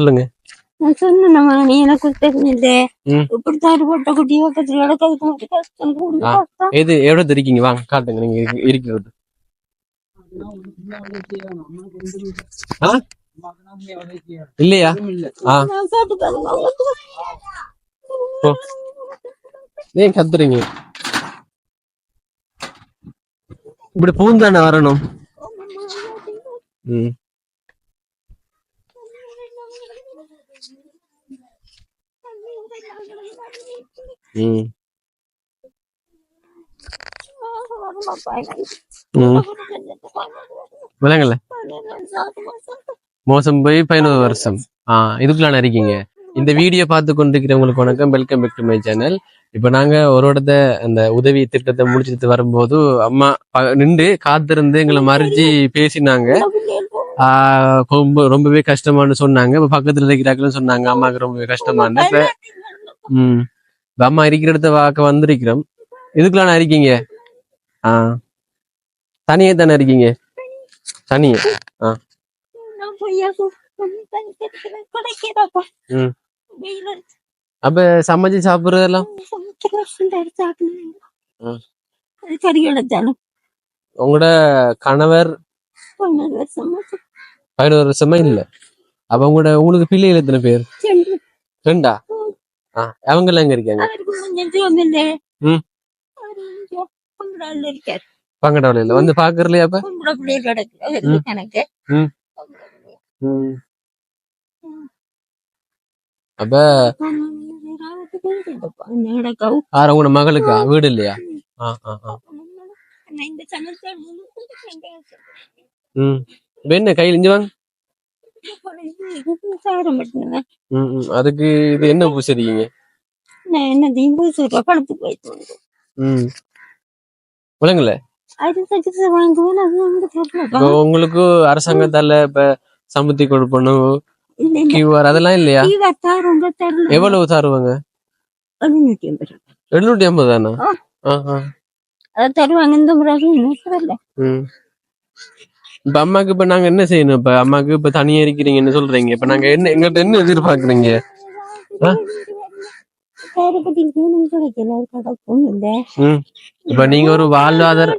சொல்லுங்க. நான் சொன்னேன் நீ எனக்கு தெரிஞ்சது. இப்படித்தான் போட்ட குட்டி பக்கத்துல. கஷ்டம் எது எவ்வளவு இருக்கீங்க? வாங்க காட்டுங்க நீங்க இரு- இருக்கிறது? இல்லையா. ஏன் கத்துறீங்க? இப்படி பூந்தானே வரணும்? ம் ம் ம் விளங்கல மோசம் போய் பதினோரு வருஷம். ஆ இதுக்குள்ளான இருக்கீங்க. இந்த வீடியோ பார்த்து கொண்டிருக்கிறவங்களுக்கு வணக்கம். Welcome back to my channel இப்போ நாங்க ஒரு இடத்த அந்த உதவி திட்டத்தை முடிச்சிட்டு வரும்போது அம்மா நின்று காத்திருந்து எங்களை மறைஞ்சி பேசினாங்க. ஆஹ் ரொம்ப ரொம்பவே கஷ்டமானு சொன்னாங்க. இப்ப பக்கத்துல இருக்கிறாங்களும் சொன்னாங்க அம்மாவுக்கு ரொம்பவே கஷ்டமானு இப்ப ம். இப்ப அம்மா இருக்கிற இடத்த பார்க்க வந்திருக்கிறோம். இதுக்குள்ளான இருக்கீங்க? ஆ. தனியே தானே இருக்கீங்க? தனியே? ஆ. ம். அப்ப சமைச்சு சாப்பிடுறதெல்லாம்? உங்களோட கணவர்? பதினோரு வருஷமா இல்ல. அப்ப உங்களோட உங்களுக்கு பிள்ளைகள் எத்தனை பேர்? ரெண்டா? அவங்க எல்லாம் எங்க இருக்காங்க? இருக்காரு. பங்கடவளையில வந்து பாக்குறலையா அப்ப. அப்ப ஆறு உங்களோட மகளுக்கா? வீடு இல்லையா? என்ன கையில் இஞ்சி வாங்க சாரம் பட்டுங்க ம் ம். அதுக்கு இது என்ன பூசறீங்க நான் என்ன தீம்பு சொல்ற பழத்து போயிட்டு ம். விளங்கல உங்களுக்கு அரசாங்கத்தால இப்ப சமுத்தி கொடுப்பணும் கியூஆர் அதெல்லாம் இல்லையா? எவ்வளவு தருவாங்க எழுநூத்தி ஐம்பது தானா? தருவாங்க இந்த முறை இப்ப அம்மாக்கு இப்ப நாங்க என்ன செய்யணும்? இப்ப அம்மாக்கு இப்ப தனியா இருக்கிறீங்கன்னு சொல்றீங்க? இப்ப நாங்க என்ன எங்கிட்ட என்ன எதிர்பார்க்கறீங்க? இப்ப நீங்க ஒரு வாழ்வாதார.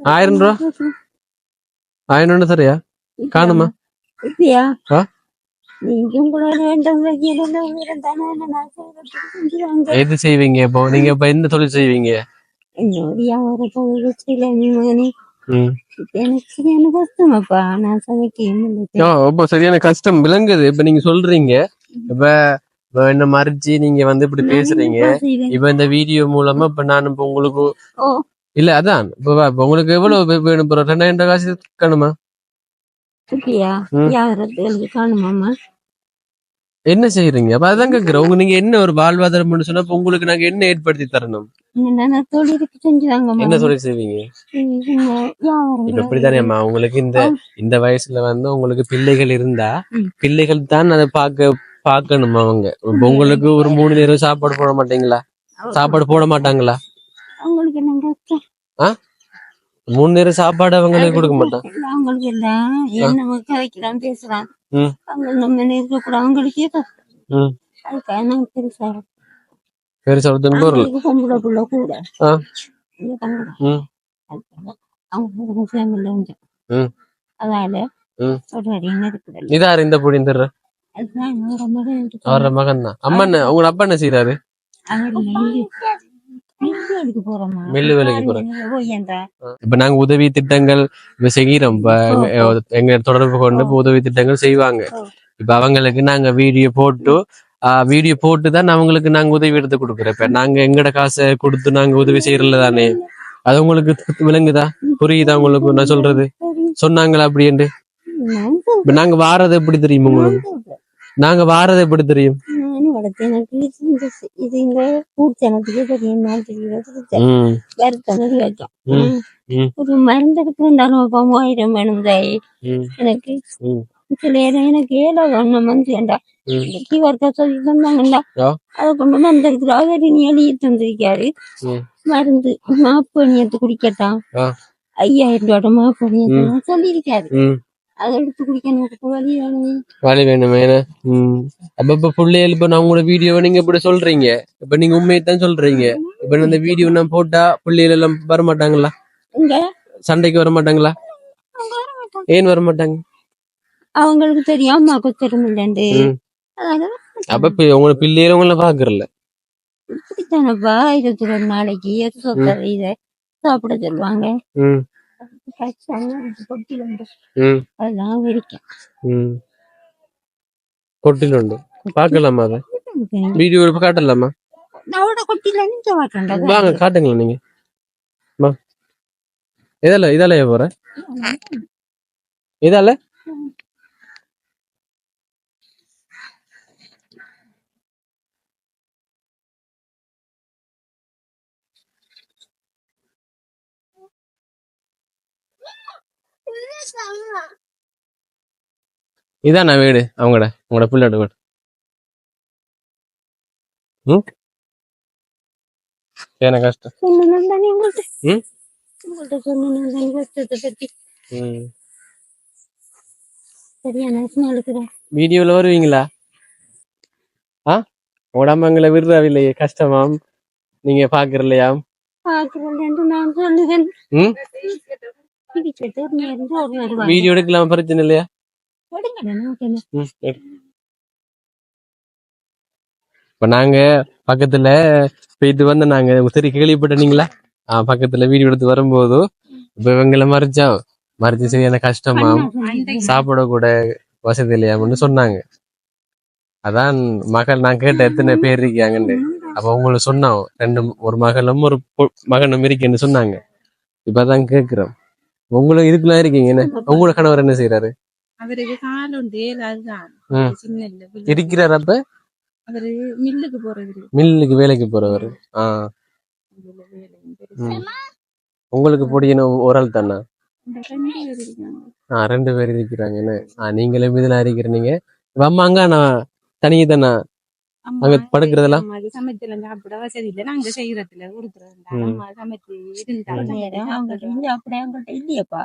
ஆயிரம் ரூபா? ஆயிரம் ரூபா சரியா? காணுமா? எது செய்வீங்க இப்போ? நீங்க இப்ப எந்த தொழில் செய்வீங்க? ம் இப்ப எனக்கு சரியான நான் கஷ்டம் விளங்குது. இப்ப நீங்க சொல்றீங்க. இப்ப என்ன மறைச்சு நீங்க வந்து இப்படி பேசுறீங்க. இப்ப இந்த வீடியோ மூலமா இப்ப நான் இப்ப உங்களுக்கு. இல்ல அதான். இப்ப உங்களுக்கு எவ்வளவு வேணும் ரெண்டாயிரம் காசு காணுமா? என்ன செய்யறீங்க அப்ப அதான் கேக்குறேன். உங்க நீங்க என்ன ஒரு வாழ்வாதாரம் சொன்னா உங்களுக்கு நாங்க என்ன ஏற்படுத்தி தரணும்? என்ன தொழில் செய்வீங்க? இப்ப உங்களுக்கு இந்த இந்த வயசுல வந்து உங்களுக்கு பிள்ளைகள் இருந்தா. பிள்ளைகள் தான் அதை பார்க்க பார்க்கணும் அவங்க. உங்களுக்கு ஒரு மூணு நேரம் சாப்பாடு போட மாட்டீங்களா? சாப்பாடு போட மாட்டாங்களா? மூணு நேரம் சாப்பாடு அவங்களுக்கு கொடுக்க மாட்டாங்க இல்ல, அவங்களுக்கு என்ன? பேசுறான். அவங்க நம்ம இருக்கக்கூடாது அவங்களுக்கே கஷ்டம் ம். அதுக்காக நாங்க பெருசா? பெருசா அவங்களுக்கு பொம்பளை புள்ள கூட. அதுக்காக அவங்க ம். ஒரு அடி நெருக்குதல் இதாரு இந்த பொடி தர்ற மகன். தான் அம்மா என்ன உங்க அப்பா என்ன செய்யறாரு அவர் மில்லு வேலைக்கு போறோமா இப்ப நாங்க உதவி திட்டங்கள் இப்ப செய்கிறோம் எங்க- தொடர்பு கொண்டு இப்ப உதவி திட்டங்கள் செய்வாங்க. இப்ப அவங்களுக்கு நாங்க வீடியோ போட்டு வீடியோ போட்டு தான் அவங்களுக்கு நாங்க உதவி எடுத்து கொடுக்குறோம். இப்ப நாங்க எங்கட காசை கொடுத்து நாங்க உதவி செய்யறல தானே? அது உங்களுக்கு விளங்குதா? புரியுதா உங்களுக்கு? நான் சொல்றது. சொன்னாங்களா அப்படின்ட்டு இப்ப நாங்க வாரது எப்படி தெரியும் உங்களுக்கு? நாங்க வாரது எப்படி தெரியும்? வளர்த்தேன் எனக்கு இது இந்த சி- இது இந்த பூச்சனத்துக்கு தெரியும் வருத்தம் வைக்கும். ஒரு மருந்து எடுத்து வந்தாலும் இப்ப மூவாயிரம் வேணும் தாய். எனக்கு. சில நேரம் எனக்கு ஏழோ ஒண்ணு மந்த் வேண்டாம் ம். இன்னைக்கு ஒருக்கா சொல்லி தந்தாங்கல்ல ஆ. அதை கொண்டு வந்து இருக்கிற அவர் நீ எழுதி தந்திருக்காரு. மருந்து மாப்பு குடிக்கட்டான். ஐயாயிரம் ரூபாய் மாப்பு சொல்லியிருக்காரு. அதை எடுத்து குடிக்கணும் வேணும். வேணுமே? ம். அப்ப இப்ப பிள்ளைகள் இப்ப நான் உங்களோட வீடியோ நீங்க இப்படி சொல்றீங்க. இப்ப நீங்க உண்மையை தான் சொல்றீங்க. இப்ப இந்த வீடியோ நான் போட்டா பிள்ளைகள் எல்லாம் வர மாட்டாங்களா சண்டைக்கு வர மாட்டாங்களா ஏன் வர மாட்டாங்க அவங்களுக்கு தெரியும் அம்மாவுக்கு தெரியுமில்லண்டு. அப்ப இப்ப உங்களோட பிள்ளைகள் உங்களை பாக்குறல இப்படித்தானப்பா இருபத்தி ரெண்டு நாளைக்கு இதை சாப்பிட சொல்லுவாங்க. ம். கொட்டில ம். அதெல்லாம் விரிக்கும் ம் கொட்டிலுண்டு பாக்கலாமா அத வீடியோ இப்ப காட்டலாமா? அவட கொட்டில நின்று வாட்டேன் வாங்க காட்டுங்களா நீங்க. வா. இதால இதால ஏன் போற இதால இதானா வீடு? அவங்களோட உங்களோட பிள்ளையோட வீடு ம்? என்ன கஷ்டம். ம்? வீடியோல வருவீங்களா? ஆ? உடம்புங்களை விடுறவில்லையே கஷ்டமாம். நீங்க பாக்குறலையாம்? பாக்குறேன் நான் சொல்லுவேன். வீடியோ எடுக்கலாம்? பிரச்சனை இல்லையா. இப்ப நாங்க பக்கத்துல போயிட்டு வந்து நாங்க சரி கேள்விப்பட்டீங்களா ஆ பக்கத்துல வீடியோ எடுத்து வரும்போது இப்ப இவங்களை மறைச்சா மறைச்சு சரியான கஷ்டமா சாப்பிட கூட வசதி இல்லையாமன்னு சொன்னாங்க. அதான் மகள் நான் கேட்ட எத்தனை பேர் இருக்காங்கன்னு. அப்ப உங்களுக்கு சொன்னோம் ரெண்டு ஒரு மகளும் ஒரு மகனும் இருக்கேன்னு சொன்னாங்க. இப்பதான் கேக்குறோம். உங்களுக்கு இதுக்குலாம் இருக்கீங்க என்ன? உங்களோட கணவர் என்ன செய்யறாரு அவருக்கு காலுண்டு அதுதான் ம். சின்ன இல்ல பிள்ளை. இருக்கிறார் அப்ப? அவரு மில்லுக்கு போறது மில்லுக்கு வேலைக்கு போறவர். ஆ. இதுல வேலையும் பெருசா. ம். உங்களுக்கு பிடிக்கணும் ஒரு ஆள் தானா? இந்த ரெண்டு பேர் இருக்காங்க. ஆ ரெண்டு பேர் இருக்கிறாங்கன்னு ஆ நீங்களும் இதுல இருக்கிறீங்க. அம்மா அங்க நான் தனியே தானா? அங்க படுக்கிறதெல்லாம்? சமைச்செல்லாம் சாப்பிட வசதி இல்ல நாங்க செய்யறதுல. அம்மா சமைச்சு இருந்தா நேரம் அவங்கள்ட்ட இருந்து அப்படியே அவங்கள்ட்ட இல்லையப்பா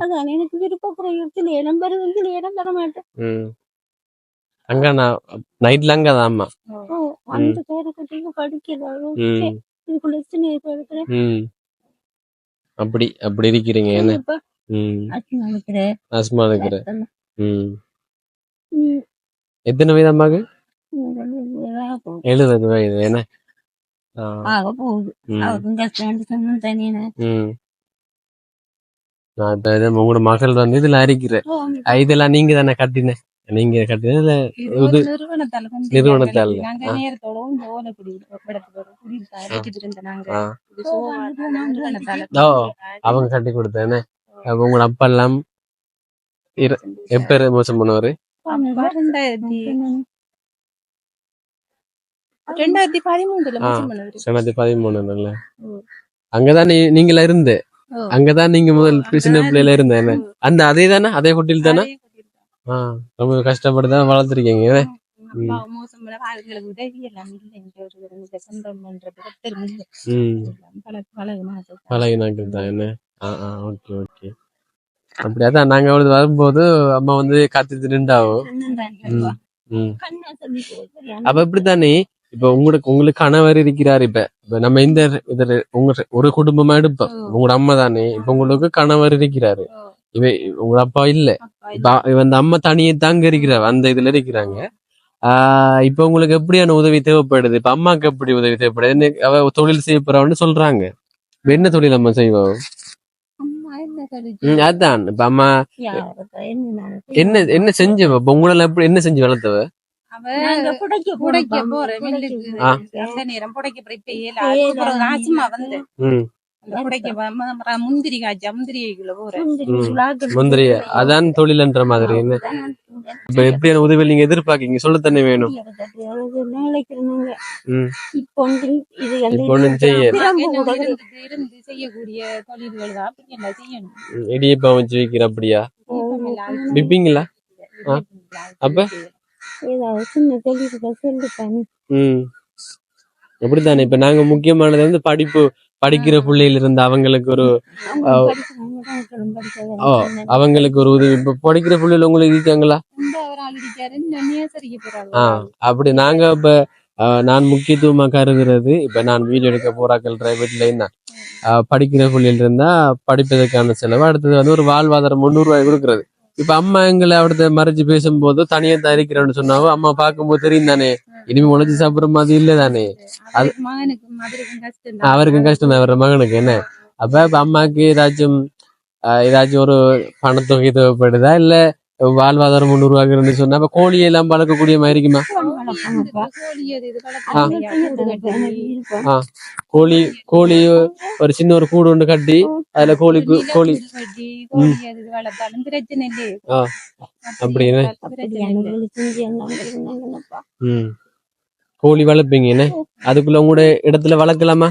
அதான் எனக்கு விருப்பக்குறையத்தில் இடம் வருவதில் இடம் தர மாட்டேன் அங்க நான் நைட்ல அங்கதான் அம்மா ஓ, அந்த பேரை கட்டிங்க படிக்கிறாரு ம் இதுக்குள்ள சின்ன இருக்கிறேன் ம் அப்படி அப்படி இருக்கிறீங்க என்ன அஸ்மா இருக்கிற ம் எத்தனை வயது அம்மாக்கு எழுபது வயது என்ன ஆக போகுது அவருக்கும் கஷ்டம் தனியான. நான் இப்ப இது உங்களோட மகள் வந்து இதுல அரிக்கிற இதெல்லாம் நீங்க தானே கட்டின நீங்க கட்டின இது நிறுவனத்தால அவங்க கட்டி கொடுத்தானே உங்களோட அப்பா எல்லாம் எப்ப மோசம் பண்ணுவாரு ரெண்டாயிரத்தி பதிமூணுல ரெண்டாயிரத்தி பதிமூணு நல்ல ஓ. அங்கதான் நீ- நீங்களா இருந்த. அங்கதான் நீங்க முதல் சின்ன பிள்ளையில இருந்த என்ன? ஓ. அந்த அதே தானே? அதே ஹோட்டல் தானே? அதே குடியிருந்தா. ஆ, ரொம்ப கஷ்டப்பட்டு தான் வளர்த்துருக்கீங்க பழகினாக்கள் தான். என்ன? ஆ ஆ ஓகே ஓகே. அப்படி அதான் நாங்க அவளுக்கு வரும்போது அம்மா வந்து காத்துட்டு நின்றாவோ? அப்ப இப்படித்தானே இப்ப உங்களுக்கு உங்களுக்கு கணவர் இருக்கிறார் இப்ப. இப்ப நம்ம இந்த இதுல உங்க ஒரு குடும்பமா எடுப்போம். உங்களோட அம்மா தானே. இப்ப உங்களுக்கு கணவர் இருக்கிறாரு. இவ உங்க அப்பா இல்ல. இப்ப இவ அந்த அம்மா தனியே தாங்க இருக்கிறாங்க அந்த இதுல இருக்கிறாங்க. ஆஹ் இப்ப உங்களுக்கு எப்படியான உதவி தேவைப்படுது? இப்ப அம்மாக்கு எப்படி உதவி தேவைப்படுது? என்ன அவ தொழில் செய்ய போறான்னு சொல்றாங்க. என்ன தொழில் அம்மா செய்வா? அம்மா என்ன கருதி ம், அதான். இப்ப அம்மா என்ன என்ன செஞ்சவ? உங்களால எப்படி என்ன செஞ்சு வளர்த்தவ? புடைக்க மில்லுக்கு. அந்த நேரம் புடைக்க போற இப்ப ஏழு முந்திரி காய்ச்சி முந்திரி அதான் தொழில்ன்ற மாதிரி என்ன இப்ப எப்படியான உதவி நீங்க எதிர்பார்க்கீங்க சொல்லத்தானே வேணும் ம் இப்போ இது இப்போ ஒண்ணும் செய்ய பிரம்பு என்ன கூட இருந்து இருந்து செய்யக்கூடிய தொழில்கள் தான் செய்யணும் ம், இடியப்பம் வச்சு வைக்கிற அப்படியா விப்பீங்களா. அப்ப? ஏதாவது சின்ன தெளிவுகள் சொல்லிட்டாங்க அப்படித்தானே? இப்ப நாங்க முக்கியமானது வந்து படிப்பு படிக்கிற பிள்ளையில இருந்து அவங்களுக்கு ஒரு. அவங்களுக்கு ஒரு உதவி. இப்ப படிக்கிற பிள்ளைகள் உங்களுக்கு இருக்காங்களா? இந்த ஒரு ஆள் இருக்காரு. இந்த நேசரிக்கு போறாங்க ஆ அப்படி நாங்க இப்ப நான் முக்கியத்துவமா கருதுறது இப்ப நான் வீடியோ எடுக்க போறாக்கள் பிரைவேட்ல என்ன? படிக்கிற பிள்ளைகள் இருந்தா படிப்பதற்கான செலவு அடுத்தது வந்து ஒரு வாழ்வாதாரம் முந்நூறு ரூபாய் கொடுக்கறது. இப்ப அம்மா எங்களை அவடத்த மறைச்சு பேசும்போது தனியா தான் இருக்கிறேன்னு சொன்னாவோ அம்மா பார்க்கும்போது தெரியும் தானே இனிமே உழைச்சு சாப்பிடுற மாதிரி இல்ல தானே. அவருக்கும் கஷ்டம் தான் அவர மகனுக்கு என்ன? அப்ப இப்ப அம்மாக்கு ஏதாச்சும் ஏதாச்சும் ஒரு பணத்தொகை தேவைப்படுதா? இல்ல வாழ்வாதாரம் இருந்து சொன்னா அப்ப கோழி எல்லாம் வளர்க்கக்கூடிய மாதிரி இருக்குமா? வளர்ப்பாங்கப்பா. கோழி கோழி ஒரு சின்ன ஒரு கூடு ஒன்று கட்டி அதுல கோழிக்கு கோழி கோழி அப்படின்னு. கோழி வளர்ப்பீங்க என்ன? அதுக்குள்ள உங்களோட இடத்துல வளர்க்கலாமா?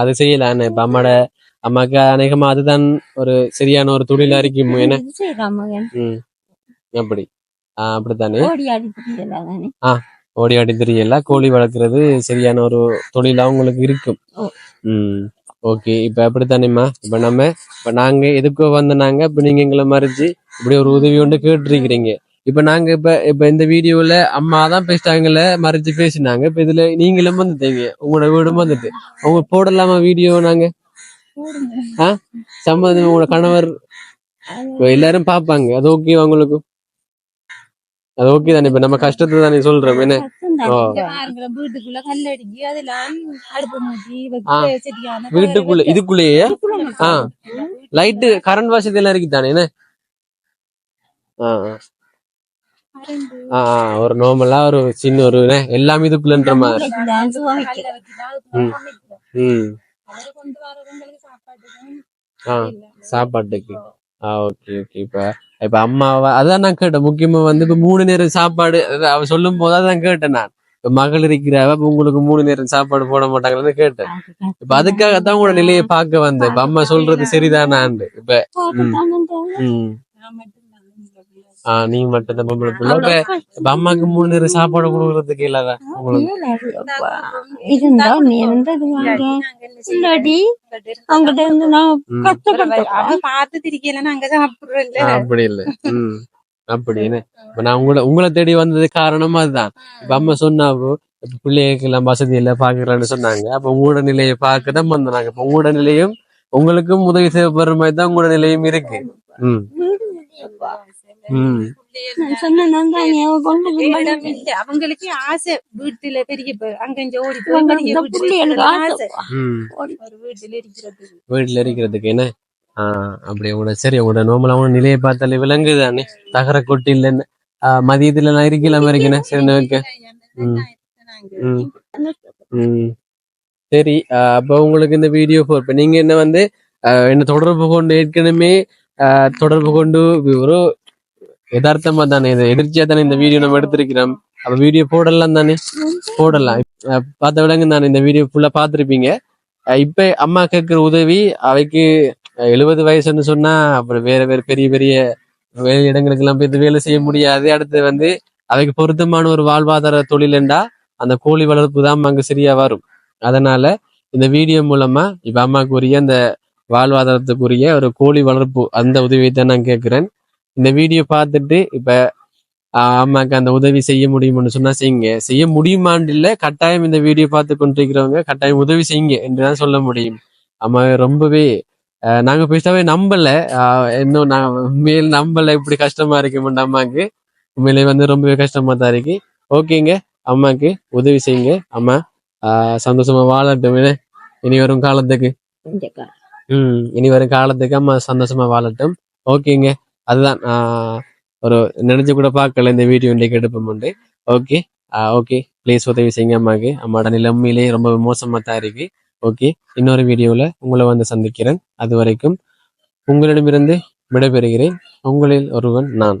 அது செய்யலாம். இப்ப அம்மாட அம்மாக்கு அநேகமா அதுதான் ஒரு சரியான ஒரு தொழிலா இருக்கும் என்ன இது செய்யலாம் மகன். ம் அப்படி. அப்படித்தானே? ஓடி ஆடி. ஓடி ஆடி தெரியல? கோழி வளர்க்குறது சரியான ஒரு தொழிலா உங்களுக்கு இருக்கும். ஓ. ம் ஓகே. இப்ப அப்படித்தானேம்மா? இப்ப நம்ம இப்ப நாங்க எதுக்கோ வந்த நாங்க இப்ப நீங்க எங்களை மறிச்சு இப்படி ஒரு உதவி ஒன்று கேட்டிருக்கிறீங்க. இப்ப நாங்க இப்ப இப்ப இந்த வீடியோல அம்மா தான் பேசிட்டாங்கல்ல மறைச்சு பேசினாங்க. இப்ப இதுல நீங்களும் வந்துட்டீங்க. உங்களோட வீடும் வந்துட்டு. உங்க போடலாமா வீடியோ நாங்க? ஆ? சம்மதம் உங்களோட கணவர்? எல்லாரும் பாப்பாங்க அது ஓகே உங்களுக்கு? அது ஓகே தானே இப்ப நம்ம கஷ்டத்தை தானே சொல்றோம். என்ன? வீட்டுக்குள்ள இதுக்குள்ளேயே? ஆ. லைட்டு கரண்ட் வசதி எல்லாம் இருக்கு தானே என்ன? ஒரு நார்மலா ஒரு சின்ன ஒரு என்ன, எல்லாம் இதுக்குள்ளன்ற மாதிரி. சாப்பாட்டுக்கு. ஓகே ஓகே இப்ப இப்ப அம்மாவா அதான் நான் கேட்டேன். முக்கியமா வந்து இப்ப மூணு நேரம் சாப்பாடு அவ சொல்லும் போது அதான் கேட்டேன் நான். இப்ப மகள் இருக்கிறாவ உங்களுக்கு மூணு நேரம் சாப்பாடு போட மாட்டாங்கன்னு கேட்டேன். இப்ப அதுக்காகத்தான் உங்களோட நிலையை பார்க்க வந்தேன். இப்ப அம்மா சொல்றது சரிதானான்னு. இப்ப நீ மட்டும் தான் பொம்பளை பிள்ளை. இப்ப அம்மாக்கு மூணு நேரம் சாப்பாடு கொடுக்கறதுக்கு இல்லாத? உங்களுக்கு. இருந்தா நீ இருந்தது? இல்லாட்டி இங்கிட்ட இருந்து நான். கஷ்டப்பட்டேன். பார்த்து திரிக்கல நாங்க சாப்பிடுறோம் அப்படி இல்ல. ம். அப்படி என்ன இப்ப நான் உங்களை உங்களை தேடி வந்தது காரணம் அதுதான். இப்ப அம்மா சொன்னாவோ இப்ப பிள்ளைகளுக்கு எல்லாம் வசதி இல்ல பாக்கலாம்னு சொன்னாங்க. அப்ப உங்களோட நிலையை பார்க்க தான் வந்தாங்க இப்ப உங்களோட நிலையும் உங்களுக்கும் உதவி செய்யப்படுற மாதிரி தான் உங்களோட நிலையும் இருக்கு ம். நான் நான் தான். அவங்களுக்கு ஆசை வீட்டுல பெரிய அங்க இங்க ஓடி வீட்டுல இருக்கிறதுக்கு என்ன? ஆ அப்படி உங்களோட சரி உங்களோட நோமலா உங்களோட நிலையை பார்த்தாலே விளங்குதானே தகர கொட்டி இல்லைன்னு மதியத்துல எல்லாம் இருக்கலாம் இருக்கேன்? சரி ஓகே சரி அஹ் அப்ப உங்களுக்கு இந்த வீடியோ இப்ப நீங்க என்ன வந்து என்ன தொடர்பு கொண்டு ஏற்கனவே தொடர்பு கொண்டு ஒரு யதார்த்தமா தானே இது எதிர்ச்சியா தானே இந்த வீடியோ நம்ம எடுத்திருக்கிறோம். அப்ப வீடியோ போடலாம் தானே? போடலாம். பார்த்த விடங்க தானே இந்த வீடியோ ஃபுல்லா பாத்திருப்பீங்க இப்ப அம்மா கேட்கிற உதவி அவைக்கு எழுபது வயசுன்னு சொன்னா அப்புறம் வேற வேற பெரிய பெரிய வேலை இடங்களுக்கு எல்லாம் போய் வேலை செய்ய முடியாது. அடுத்து வந்து அவைக்கு பொருத்தமான ஒரு வாழ்வாதார தொழில்ண்டா அந்த கோழி வளர்ப்பு தான் அங்க சரியா வரும். அதனால இந்த வீடியோ மூலமா இப்ப அம்மாக்குரிய அந்த வாழ்வாதாரத்துக்குரிய ஒரு கோழி வளர்ப்பு அந்த உதவியை தான் நான் கேட்கிறேன். இந்த வீடியோ பார்த்துட்டு இப்ப ஆஹ், அம்மாக்கு அந்த உதவி செய்ய முடியும்னு சொன்னா செய்யுங்க. செய்ய முடியுமான்னு இல்ல கட்டாயம் இந்த வீடியோ பார்த்து கொண்டிருக்கிறவங்க கட்டாயம் உதவி செய்யுங்க என்றுதான் சொல்ல முடியும். அம்மா ரொம்பவே நாங்க பேசாவே நம்பல. இன்னும் நான் உண்மையில் நம்பல இப்படி கஷ்டமா இருக்குமெண்டு அம்மாக்கு உண்மையிலே வந்து ரொம்பவே கஷ்டமா தான் இருக்கு. ஓகேங்க அம்மாக்கு உதவி செய்யுங்க. அம்மா ஆஹ் சந்தோஷமா வாழட்டும்? இனி வரும் காலத்துக்கு. ம் இனி வரும் காலத்துக்கு அம்மா சந்தோஷமா வாழட்டும். ஓகேங்க. அதுதான் ஆஹ் ஒரு நினைச்சு கூட பார்க்கல இந்த வீடியோ இன்றைக்கு எடுப்போம்ண்டு. Okay okay. ப்ளீஸ் உதவி செய்யுங்க அம்மாக்கு. அம்மாட நிலைமையிலே ரொம்ப மோசமா தான் இருக்கு. ஓகே இன்னொரு வீடியோவில் உங்களை வந்து சந்திக்கிறேன். அது வரைக்கும் உங்களிடமிருந்து விடைபெறுகிறேன். உங்களில் ஒருவன் நான்.